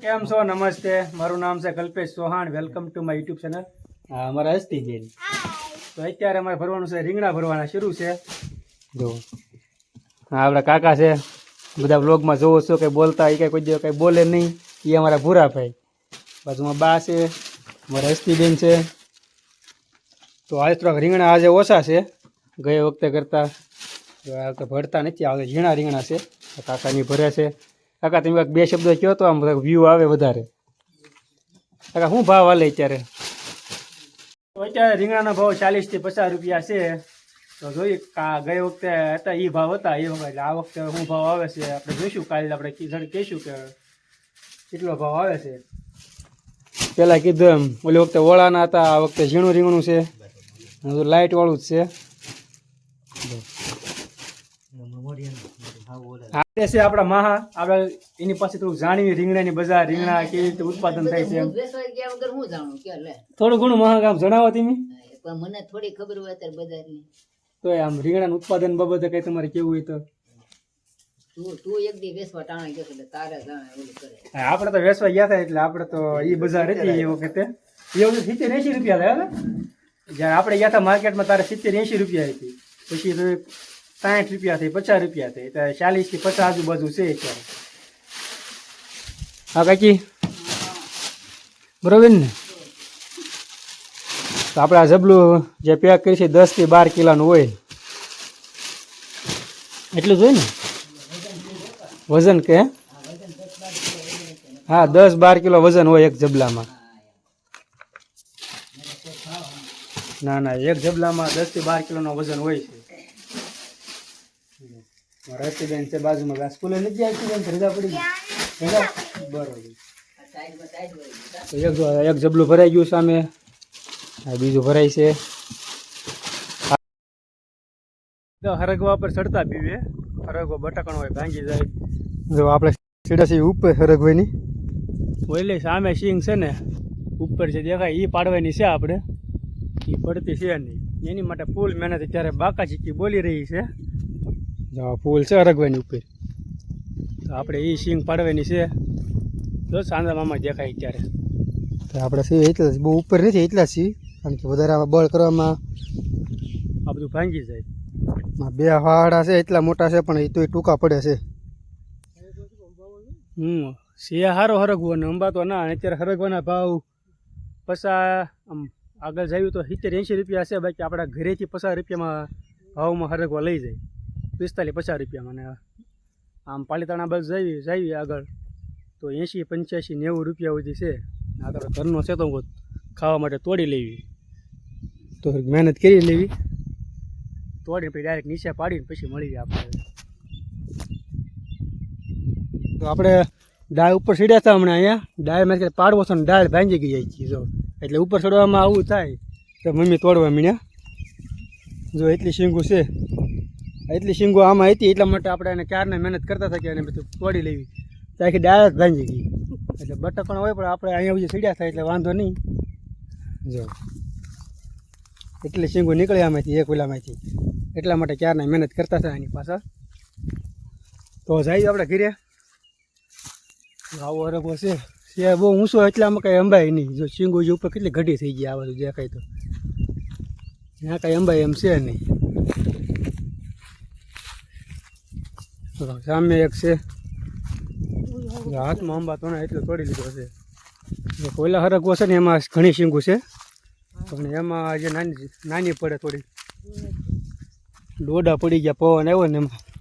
કેમ છો? નમસ્તે. મારું નામ છે Kalpesh Chauhan. Welcome to my YouTube channel અમારા હસ્તી બેન તો અત્યારે અમારે ભરવાનું છે, રીંગણા ભરવાના શરૂ છે. જો. હા આપણા કાકા છે. બધા વ્લોગમાં જોવો છો કંઈ બોલતા, એ કંઈ કોઈ દિવસ કંઈ બોલે નહીં. એ અમારા ભૂરા ભાઈ બાજુમાં બા છે, અમારા હસ્તી બેન છે. તો આજે થોડાક રીંગણા આજે ઓછા છે. ગયા વખતે કરતાં આ વખતે ભરતા નથી આવે ઝીણા રીંગણા છે. કાકાની ભરે છે. કાકા તમે કાંઈક બે શબ્દો કહો તો આમ વ્યૂ આવે વધારે. કાકા શું ભાવ હાલે અત્યારે? અત્યારે રીંગણાનો ભાવ ચાલીસથી પચાસ રૂપિયા છે. તો જોઈએ કા ગઈ વખતે હતા એ ભાવ હતા એ વખતે આ વખતે શું ભાવ આવે છે? આપણે જોઈશું કાલે આપણે કી- કહીશું કે કેટલો ભાવ આવે છે. પહેલાં કીધું એમ ઓલી વખતે ઓળાના હતા આ વખતે ઝીણું રીંગણું છે લાઇટ વાળું જ છે. આપણે છે આપણા મહા. આપણે એની પાસે થોડું જાણવી રીંગણાની બજાર રીંગણા કેવી રીતે ઉત્પાદન થાય છે થોડું ઘણું મહા કામ જણાવો તમે. મને થોડી ખબર હોય અત્યારે બજારની. તો આમ રીંગણાનું ઉત્પાદન બાબતે કઈ તમારે કેવું હોય તો? આપણે તો વેસવા ગયા હતા એટલે આપણે તો એ બજાર હતી એ વખતે. એ વખતે સિત્તેર એસી રૂપિયા થયા જ્યારે આપણે ગયા હતા માર્કેટમાં તારે સિત્તેર એસી રૂપિયા હતી. પછી સાઠ રૂપિયા થઈ પચાસ રૂપિયા થઈ ત્યારે ચાલીસથી પચાસ આજુબાજુ છે અત્યારે. હા, કાકી? બરોબર ને? તો આપણે આ જબલું જે પેક કરી છે, દસથી બાર કિલોનું હોય. એટલું જ હોય ને? વજન કે? હા, દસ બાર કિલો વજન હોય એક જબલામાં ના ના, એક જબલામાં દસથી બાર કિલોનો વજન હોય છે. મારા હસ્તીબેન છે બાજુમાં આ સ્કૂલે નથી આવતી બેન રજા પડી? રજા બરોબર. એક જબલું ભરાઈ ગયું સામે. આ બીજું ભરાય છે. હરગવા પર ચડતા પીવે. હરગવો બટાકણ હોય ભાંગી જાય. જો આપણે સીડા સી ઉપર હરગવાની. ઓલી સામે સિંગ છે ને ઉપર છે દેખાય એ પાડવાની છે આપણે. એ પડતી છે નહીં. એની માટે ફૂલ મહેનત અત્યારે બાકા ચીકી બોલી રહી છે. જો ફૂલ છે અરગવાની ઉપર. તો આપણે એ સિંગ પાડવાની છે. જો સાંદા મામા દેખાય અત્યારે. તો આપણે સિંહ એટલા બહુ ઉપર નથી એટલા સિંહ કારણ કે વધારે બળ કરવામાં આ બધું ભાંગી જાય. બે હાડા છે એટલા મોટા છે પણ એ તોય ટૂંકા પડે છે. હમ સિંહ હારો હરગવો ને અંબા તો ના અત્યારે હરગવાના ભાવ પસા આમ આગળ જાયું તો સિત્તેર એંશી રૂપિયા છે બાકી આપણા ઘરેથી પચાસ રૂપિયામાં ભાવમાં હરગવા લઈ જાય. પિસ્તાલીસ પચાસ રૂપિયામાં ને આમ પાલીતાણા બસ જઈએ જઈએ આગળ. તો એંશી, પંચ્યાસી, નેવું રૂપિયા સુધી છે. આ તો ઘરનો છે તો ખાવા માટે તોડી લેવી. તો મહેનત કરી લેવી. તોડીને પછી ડાયરેક્ટ નીચે પાડીને પછી મળી જાય આપણે. તો આપણે ડાળ ઉપર ચડ્યા હતા હમણાં અહીંયા. ડાળમાં મેં પાડવો છે ને ડાળ ભાંગી ગઈ જાય જો. એટલે ઉપર ચડવામાં આવું થાય. તો મમ્મી તોડવા મીણ્યા. જો એટલી શીંગું છે. એટલી શીંગો આમાં હતી, એટલા માટે આપણે એને ક્યારના મહેનત કરતા હતા કે એને બધું તોડી લેવી. તો આખી જ ભાંજી ગઈ. એટલે બટકણ હોય, પણ આપણે અહીંયા સુધી સીડ્યા થાય, એટલે વાંધો નહીં. જો. એટલી શીંગો નીકળે આમાંથી, એક ઓલામાંથી. એટલા માટે ક્યારના મહેનત કરતા હતા એની પાછળ. તો જાય આપણે ઘીરે. આવો અરબો છે. છે બહુ ઊંચો, એટલામાં કાંઈ અંબાય નહીં. જો શીંગો જે ઉપર કેટલી ઘડી થઈ ગઈ, આ બધું દેખાય તો. ત્યાં કાંઈ અંબાય એમ છે નહીં. સામે એક છે. હાથમાં અંબા તો એટલો તોડી લીધો છે. કોયલા હરક છે ને એમાં ઘણી શીંગું છે. પણ એમાં જે નાની નાની પડે થોડી. ડોડા પડી ગયા, પવન આવ્યો ને એમાં.